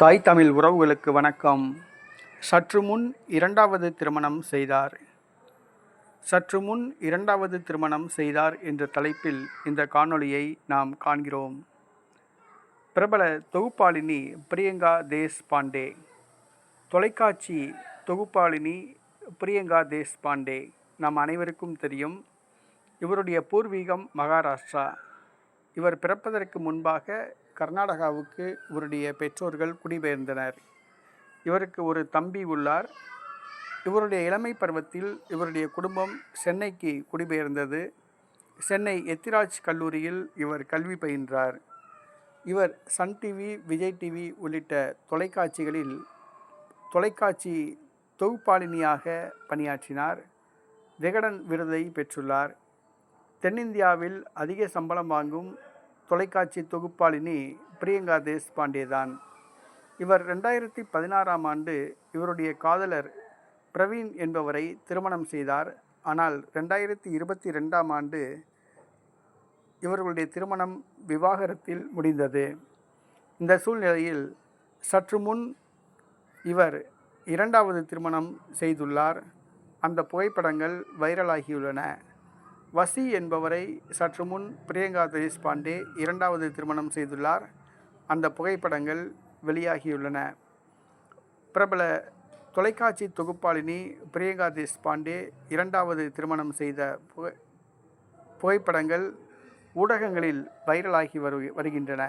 தாய் தமிழ் உறவுகளுக்கு வணக்கம். சற்று முன் இரண்டாவது திருமணம் செய்தார். சற்று முன் இரண்டாவது திருமணம் செய்தார் என்ற தலைப்பில் இந்த காணொளியை நாம் காண்கிறோம். பிரபல தொகுப்பாளினி பிரியங்கா தேஸ் பாண்டே தொலைக்காட்சி தொகுப்பாளினி பிரியங்கா தேஸ் பாண்டே நாம் அனைவருக்கும் தெரியும். இவருடைய பூர்வீகம் மகாராஷ்டிரா. இவர் பிறப்பதற்கு முன்பாக கர்நாடகாவுக்கு இவருடைய பெற்றோர்கள் குடிபெயர்ந்தனர். இவருக்கு ஒரு தம்பி உள்ளார். இவருடைய இளமை பருவத்தில் இவருடைய குடும்பம் சென்னைக்கு குடிபெயர்ந்தது. சென்னை எத்திராஜ் கல்லூரியில் இவர் கல்வி பயின்றார். இவர் சன் டிவி விஜய் டிவி உள்ளிட்ட தொலைக்காட்சிகளில் தொலைக்காட்சி தொகுப்பாளினியாக பணியாற்றினார். விகடன் விருதை பெற்றுள்ளார். தென்னிந்தியாவில் அதிக சம்பளம் வாங்கும் தொலைக்காட்சி தொகுப்பாளினி பிரியங்கா தேஷ்பாண்டே தான் இவர் ரெண்டாயிரத்தி பதினாறாம் ஆண்டு இவருடைய காதலர் பிரவீன் என்பவரை திருமணம் செய்தார். ஆனால் ரெண்டாயிரத்தி இருபத்தி ரெண்டாம் ஆண்டு இவர்களுடைய திருமணம் விவாகரத்தில் முடிந்தது. இந்த சூழ்நிலையில் சற்று முன் இவர் இரண்டாவது திருமணம் செய்துள்ளார். அந்த புகைப்படங்கள் வைரலாகியுள்ளன. வசி என்பவரை சற்று முன் பிரியங்கா தேஷ்பாண்டே இரண்டாவது திருமணம் செய்துள்ளார். அந்த புகைப்படங்கள் வெளியாகியுள்ளன. பிரபல தொலைக்காட்சி தொகுப்பாளினி பிரியங்கா தேஷ்பாண்டே இரண்டாவது திருமணம் செய்த புகை புகைப்படங்கள் ஊடகங்களில் வைரலாகி வரு வருகின்றன.